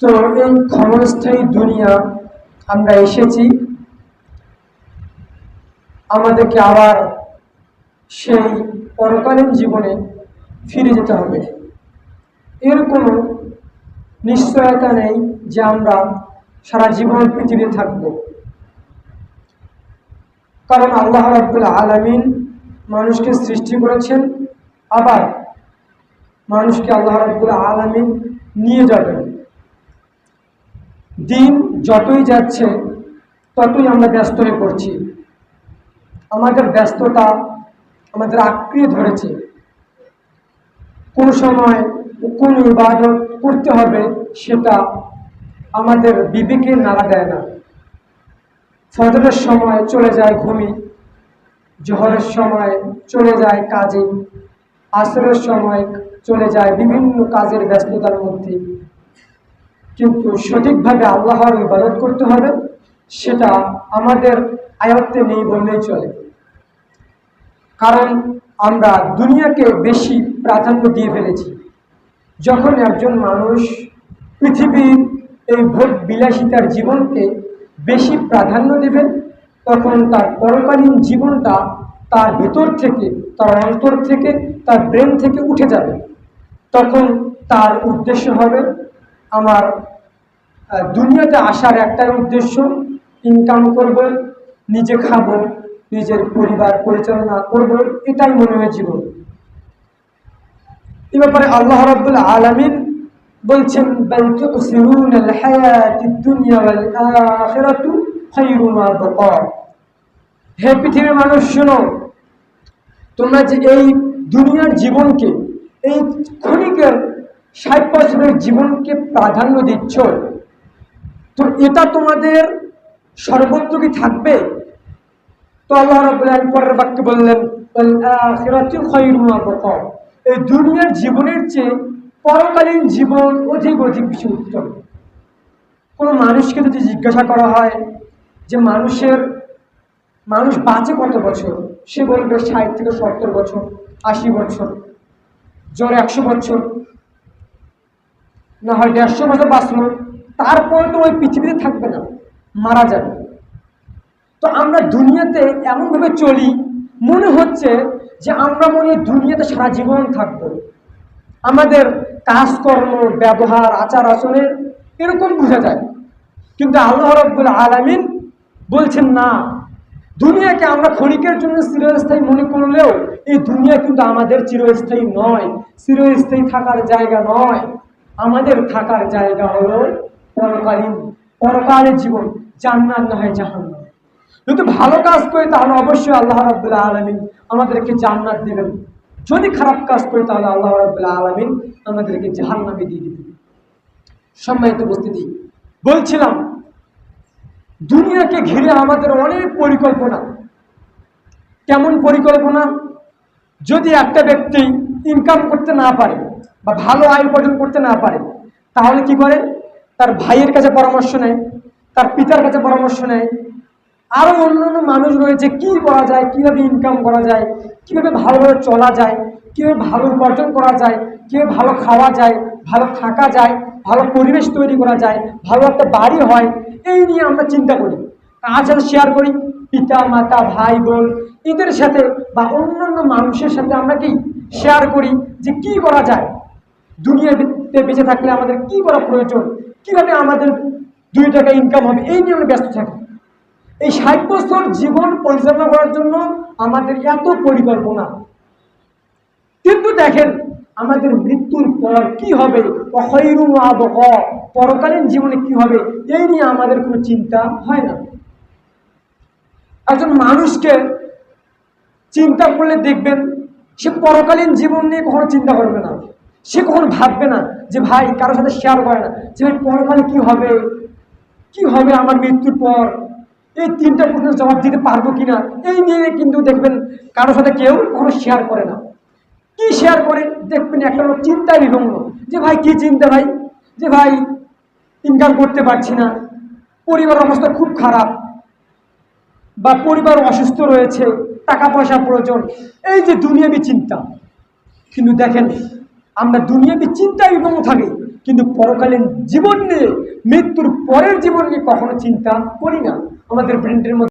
তো এই ক্ষণস্থায়ী দুনিয়া আমরা এসেছি। আমাদেরকে আবার সেই পরকালীন জীবনে ফিরে যেতে হবে। এর কোনো নিশ্চয়তা নেই যে আমরা সারা জীবন পৃথিবীতে থাকব। কারণ আল্লাহ রাব্বুল আলামিন মানুষকে সৃষ্টি করেছেন, আবার মানুষকে আল্লাহ রাব্বুল আলামিন নিয়ে যাবেন। দিন যতই যাচ্ছে, ততই আমরা ব্যস্ত হয়ে পড়ছি। আমাদের ব্যস্ততা আমাদের আঁকড়িয়ে ধরেছে। কোন সময় কোন ইবাদত করতে হবে, সেটা আমাদের বিবেকে নাড়া দেয় না। ফজরের সময় চলে যায় ঘুমি জহরের সময় চলে যায় কাজে আসরের সময় চলে যায় বিভিন্ন কাজের ব্যস্ততার মধ্যে। কিন্তু সঠিকভাবে আল্লাহর ইবাদত করতে হবে, সেটা আমাদের আয়ত্তে নেই বললেই চলে। কারণ আমরা দুনিয়াকে বেশি প্রাধান্য দিয়ে ফেলেছি। যখন একজন মানুষ পৃথিবীর এই ভোট বিলাসিতার জীবনকে বেশি প্রাধান্য দেবেন তখন তার পরকালীন জীবনটা তার ভিতর থেকে, তার অন্তর থেকে, তার ব্রেন থেকে উঠে যাবে। তখন তার উদ্দেশ্য হবে, আমার দুনিয়াতে আসার একটাই উদ্দেশ্য ইনকাম করব, নিজে খাব, নিজের পরিবার পরিচালনা করব, এটাই মনে হয় জীবন। এ ব্যাপারে আল্লাহ রাব্বুল আলামিন বলছেন হে পৃথিবীর মানুষ, শোনো, তোমরা যে এই দুনিয়ার জীবনকে, এই ক্ষণিকের ষাট বছরের জীবনকে প্রাধান্য দিচ্ছ তো এটা তোমাদের সর্বত্র কি থাকবে? তো আল্লাহ রাব্বুল আলামিন পরের বাক্যে বললেন এই দুনিয়ার জীবনের চেয়ে পরকালীন জীবন অধিক অধিক বেশি উত্তম। কোনো মানুষকে যদি জিজ্ঞাসা করা হয় যে মানুষের, মানুষ বাঁচে কত বছর? সে বলবে ষাট থেকে সত্তর বছর, আশি বছর, জ্বর একশো বছর, না হয় দেড়শো বছর বাঁচলো। তারপরে তো ওই পৃথিবীতে থাকবে না, মারা যাবে। তো আমরা দুনিয়াতে এমনভাবে চলি, মনে হচ্ছে যে আমরা মনে দুনিয়াতে সারা জীবন থাকব। আমাদের কাজকর্ম, ব্যবহার, আচার আচরণের এরকম বোঝা যায়। কিন্তু আল্লাহ রব্বুল আলামিন বলছেন, না, দুনিয়াকে আমরা ক্ষণিকের জন্য চিরস্থায়ী মনে করলেও এই দুনিয়া কিন্তু আমাদের চিরস্থায়ী নয়। চিরস্থায়ী থাকার জায়গা নয়। আমাদের থাকার জায়গা হলো পরকালীন, পরকালের জীবন, জান্নাত না হয় জাহান্নাম যদি ভালো কাজ করি, তাহলে অবশ্যই আল্লাহ রাব্বুল আলামিন আমাদেরকে জান্নাত দেবেন। যদি খারাপ কাজ করি, তাহলে আল্লাহ রাব্বুল আলামিন আমাদেরকে জাহান্নামে দিয়ে দিবেন। সম্মানিত উপস্থিতি, বলছিলাম, দুনিয়াকে ঘিরে আমাদের অনেক পরিকল্পনা। কেমন পরিকল্পনা? যদি একটা ব্যক্তি ইনকাম করতে না পারে বা ভালো আয় উপার্জন করতে না পারে, তাহলে কি করে? তার ভাইয়ের কাছে পরামর্শ নেয়, তার পিতার কাছে পরামর্শ নেয়। আরও অন্যান্য মানুষ রয়েছে কি করা যায়, কীভাবে ইনকাম করা যায়, কীভাবে ভালোভাবে চলা যায়, কীভাবে ভালো উপার্জন করা যায়, কীভাবে ভালো খাওয়া যায়, ভালো থাকা যায়, ভালো পরিবেশ তৈরি করা যায়, ভালো একটা বাড়ি হয়, এই নিয়ে আমরা চিন্তা করি। কার সাথে শেয়ার করি, পিতা, মাতা, ভাই, বোন, এদের সাথে বা অন্যান্য মানুষের সাথে আমরা কি শেয়ার করি যে কি করা যায়। দুনিয়াতে বেঁচে থাকলে আমাদের কি করা প্রয়োজন? কীভাবে আমাদের দুই টাকা ইনকাম হবে? এই নিয়ে আমরা ব্যস্ত থাকি। এই ষাট বছর জীবন পরিচালনা করার জন্য আমাদের এত পরিকল্পনা। কিন্তু দেখেন, আমাদের মৃত্যুর পর কি হবে? পরকালীন জীবনে কি হবে? এই নিয়ে আমাদের কোনো চিন্তা হয় না। একজন মানুষকে চিন্তা করলে দেখবেন, সে পরকালীন জীবন নিয়ে কখনো চিন্তা করবে না। সে কখনো ভাববে না যে ভাই কারোর সাথে শেয়ার করে না। যে ভাই পরকালে কি হবে? কি হবে আমার মৃত্যুর পর? এই তিনটা প্রশ্নের জবাব দিতে পারব কিনা? এই নিয়ে কিন্তু দেখবেন কারোর সাথে কেউ কখনো শেয়ার করে না। কি শেয়ার করে? দেখবেন একটা লোক চিন্তায় বিভঙ্গ। যে ভাই, কি চিন্তা ভাই? যে ভাই ইনকাম করতে পারছি না। পরিবারের অবস্থা খুব খারাপ। বা পরিবার অসুস্থ রয়েছে। টাকা পয়সা প্রয়োজন। এই যে দুনিয়াবি চিন্তা। কিন্তু দেখেন আমরা দুনিয়াতে চিন্তায় বিভঙ্গ থাকি, কিন্তু পরকালীন জীবন নিয়ে, মৃত্যুর পরের জীবন নিয়ে কখনো চিন্তা করি না। আমাদের ব্রেন্ডের মধ্যে